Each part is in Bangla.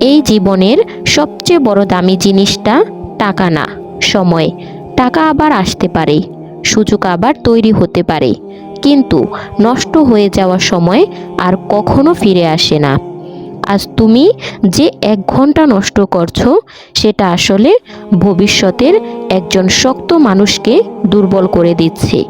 এই জীবনের সবচেয়ে বড় দামি জিনিসটা টাকা না, সময়। টাকা আবার আসতে পারে, সুযোগ আবার তৈরি হতে পারে। কিন্তু নষ্ট হয়ে যাওয়ার সময় আর কখনো ফিরে আসে না। আজ তুমি যে এক ঘণ্টা নষ্ট করছ, সেটা আসলে ভবিষ্যতের একজন শক্ত মানুষকে দুর্বল করে দিচ্ছে।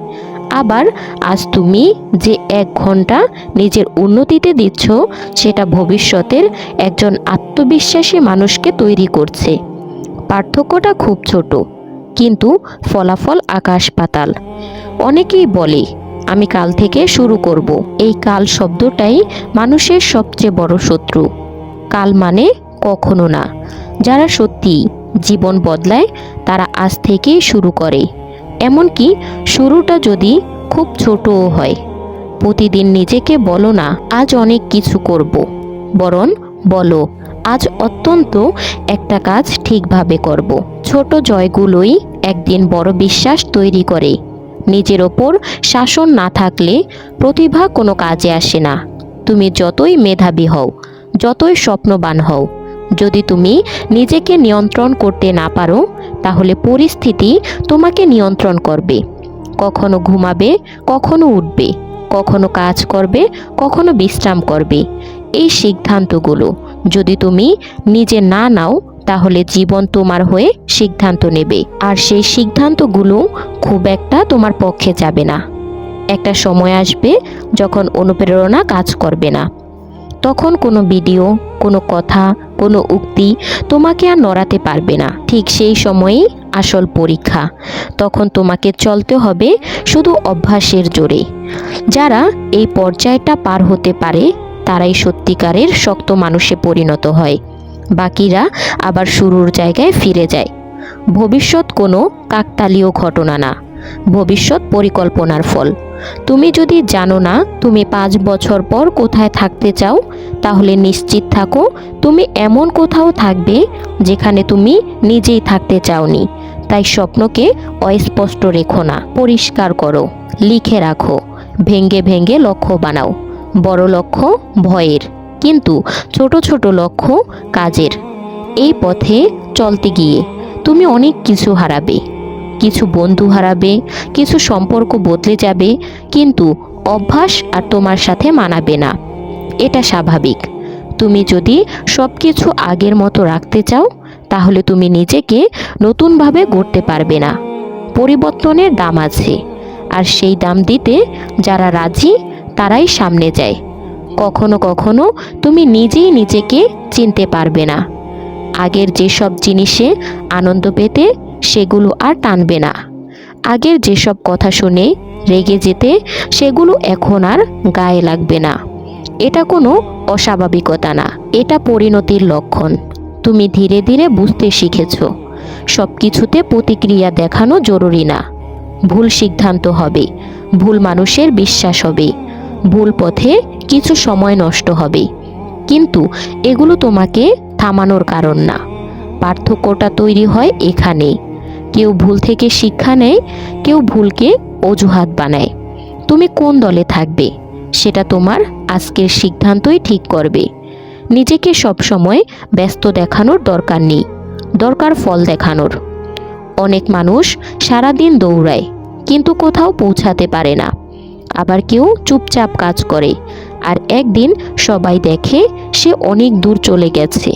আবার আজ তুমি যে এক ঘণ্টা নিজের উন্নতিতে দিচ্ছ, সেটা ভবিষ্যতের একজন আত্মবিশ্বাসী মানুষকে তৈরি করছে। পার্থক্যটা খুব ছোট, কিন্তু ফলাফল আকাশ পাতাল। অনেকেই বলে, আমি কাল থেকে শুরু করব। এই কাল শব্দটাই মানুষের সবচেয়ে বড় শত্রু। কাল মানে কখনো না। যারা সত্যি জীবন বদলায়, তারা আজ থেকেই শুরু করে। এমনকি শুরুটা যদি খুব ছোটও হয়। প্রতিদিন নিজেকে বলো না, আজ অনেক কিছু করব। বরং বলো, আজ অত্যন্ত একটা কাজ ঠিকভাবে করব। ছোট জয়গুলোই একদিন বড় বিশ্বাস তৈরি করে। নিজের ওপর শাসন না থাকলে প্রতিভা কোনো কাজে আসে না। তুমি যতই মেধাবী হও, যতই স্বপ্নবান হও যদি তুমি নিজেকে নিয়ন্ত্রণ করতে না পারো, তাহলে পরিস্থিতি তোমাকে নিয়ন্ত্রণ করবে। কখনো ঘুমাবে, কখনো উঠবে, কখনো কাজ করবে, কখনো বিশ্রাম করবে। এই সিদ্ধান্তগুলো যদি তুমি নিজে না নাও, তাহলে জীবন তোমার হয়ে সিদ্ধান্ত নেবে। আর সেই সিদ্ধান্তগুলো খুব একটা তোমার পক্ষে যাবে না। একটা সময় আসবে যখন অনুপ্রেরণা কাজ করবে না। তখন কোনো ভিডিও, কোনো কথা, কোনো উক্তি তোমাকে আর নড়াতে পারবে না। ঠিক সেই সময়েই আসল পরীক্ষা। তখন তোমাকে চলতে হবে শুধু অভ্যাসের জোরে। যারা এই পর্যায়টা পার হতে পারে, তারাই সত্যিকারের শক্ত মানুষে পরিণত হয়। বাকিরা আবার শুরুর জায়গায় ফিরে যায়। ভবিষ্যৎ কোনো কাকতালীয় ঘটনা না। ভবিষ্যৎ পরিকল্পনার ফল। তুমি যদি জানো না তুমি পাঁচ বছর পর কোথায় থাকতে চাও, তাহলে নিশ্চিত থাকো তুমি এমন কোথাও থাকবে যেখানে তুমি নিজেই থাকতে চাওনি। তাই স্বপ্নকে অস্পষ্ট রেখো না, পরিষ্কার করো, লিখে রাখো, ভেঙ্গে ভেঙ্গে লক্ষ্য বানাও। বড় লক্ষ্য ভয়ের, কিন্তু ছোট ছোট লক্ষ্য কাজের। এই পথে চলতে গিয়ে তুমি অনেক কিছু হারাবে। কিছু বন্ধু হারাবে, কিছু সম্পর্ক বদলে যাবে, কিন্তু অভ্যাস আর তোমার সাথে মানাবে না। এটা স্বাভাবিক। তুমি যদি সব কিছু আগের মতো রাখতে চাও, তাহলে তুমি নিজেকে নতুনভাবে গড়তে পারবে না। পরিবর্তনের দাম আছে। আর সেই দাম দিতে যারা রাজি, তারাই সামনে যায়। কখনো কখনো তুমি নিজেই নিজেকে চিনতে পারবে না। আগের যেসব জিনিসে আনন্দ পেতে সেগুলো আর টানবে না। আগের যেসব কথা শুনে রেগে যেতে সেগুলো এখন আর গায়ে লাগবে না। এটা কোনো অস্বাভাবিকতা না, এটা পরিণতির লক্ষণ। তুমি ধীরে ধীরে বুঝতে শিখেছ সব কিছুতে প্রতিক্রিয়া দেখানো জরুরি না। ভুল সিদ্ধান্ত হবে, ভুল মানুষের বিশ্বাস হবে, ভুল পথে কিছু সময় নষ্ট হবে। কিন্তু এগুলো তোমাকে থামানোর কারণ না। পার্থক্যটা তৈরি হয় এখানেই। কেউ ভুল থেকে শিক্ষা নেয়, কেউ ভুলকে অজুহাত বানায়। তুমি কোন দলে থাকবে? সেটা তোমার আজকের সিদ্ধান্তই ঠিক করবে। নিজেকে সবসময় ব্যস্ত দেখানোর দরকার নেই, দরকার ফল দেখানোর। অনেক মানুষ সারাদিন দৌড়ায়, কিন্তু কোথাও পৌঁছাতে পারে না। আবার কেউ চুপচাপ কাজ করে, আর একদিন সবাই দেখে সে অনেক দূর চলে গেছে।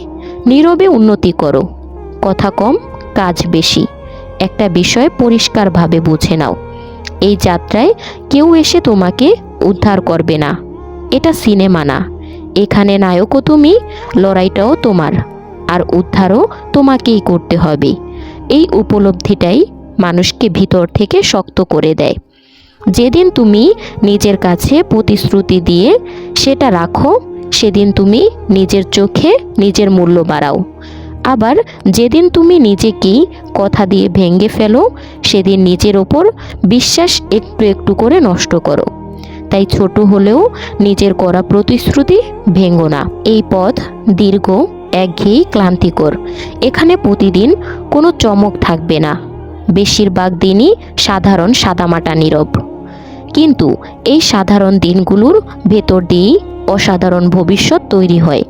নীরবে উন্নতি করো, কথা কম, কাজ বেশি। একটা বিষয় পরিষ্কারভাবে বুঝে নাও। এই যাত্রায় কেউ এসে তোমাকে উদ্ধার করবে না। এটা সিনেমা না। এখানে নায়কও তুমি, লড়াইটাও তোমার। আর উদ্ধারও তোমাকেই করতে হবে। এই উপলব্ধিটাই মানুষকে ভিতর থেকে শক্ত করে দেয়। যেদিন তুমি নিজের কাছে প্রতিশ্রুতি দিয়ে সেটা রাখো, সেদিন তুমি নিজের চোখে নিজের মূল্য বাড়াও। আবার যেদিন তুমি নিজেকেই কথা দিয়ে ভেঙে ফেলো, সেদিন নিজের ওপর বিশ্বাস একটু একটু করে নষ্ট করো। তাই ছোট হলেও নিজের করা প্রতিশ্রুতি ভেঙো না। এই পথ দীর্ঘ একঘেয়েই ক্লান্তিকর। এখানে প্রতিদিন কোনো চমক থাকবে না। বেশিরভাগ দিনই সাধারণ সাদামাটা নীরব। কিন্তু এই সাধারণ দিনগুলোর ভেতর দিয়েই অসাধারণ ভবিষ্যৎ তৈরি হয়।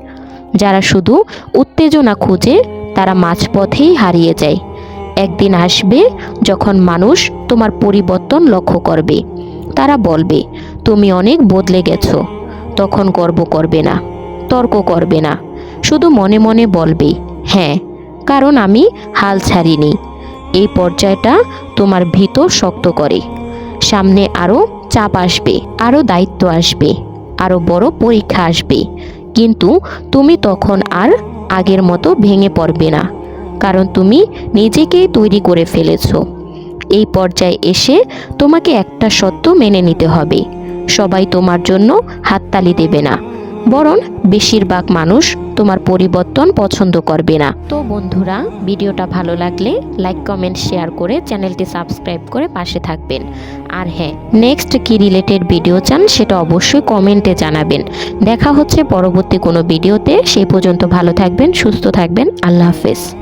যারা শুধু উত্তেজনা খুঁজে তারা মাঝপথেই হারিয়ে যায়। একদিন আসবে যখন মানুষ তোমার পরিবর্তন লক্ষ্য করবে। তারা বলবে, তুমি অনেক বদলে গেছো। তখন গর্ব করবে না, তর্ক করবে না। শুধু মনে মনে বলবে হ্যাঁ কারণ আমি হাল ছাড়িনি। এই পর্যায়টা তোমার ভিতর শক্ত করে। সামনে আরও চাপ আসবে আরও দায়িত্ব আসবে আরও বড় পরীক্ষা আসবে। কিন্তু তুমি তখন আর আগের মতো ভেঙে পড়বে না, কারণ তুমি নিজেকেই তৈরি করে ফেলেছো। এই পর্যায়ে এসে তোমাকে একটা সত্য মেনে নিতে হবে, সবাই তোমার জন্য হাততালি দেবে না। বরং বেশিরভাগ মানুষ তোমার পরিবর্তন পছন্দ করবে না। তো বন্ধুরা, ভিডিওটা ভালো লাগলে লাইক, কমেন্ট, শেয়ার করে চ্যানেলটি সাবস্ক্রাইব করে পাশে থাকবেন। আর হ্যাঁ নেক্সট কি রিলেটেড ভিডিও চান সেটা অবশ্যই কমেন্টে জানাবেন। দেখা হচ্ছে পরবর্তী কোনো ভিডিওতে সেই পর্যন্ত ভালো থাকবেন, সুস্থ থাকবেন, আল্লাহ হাফেজ।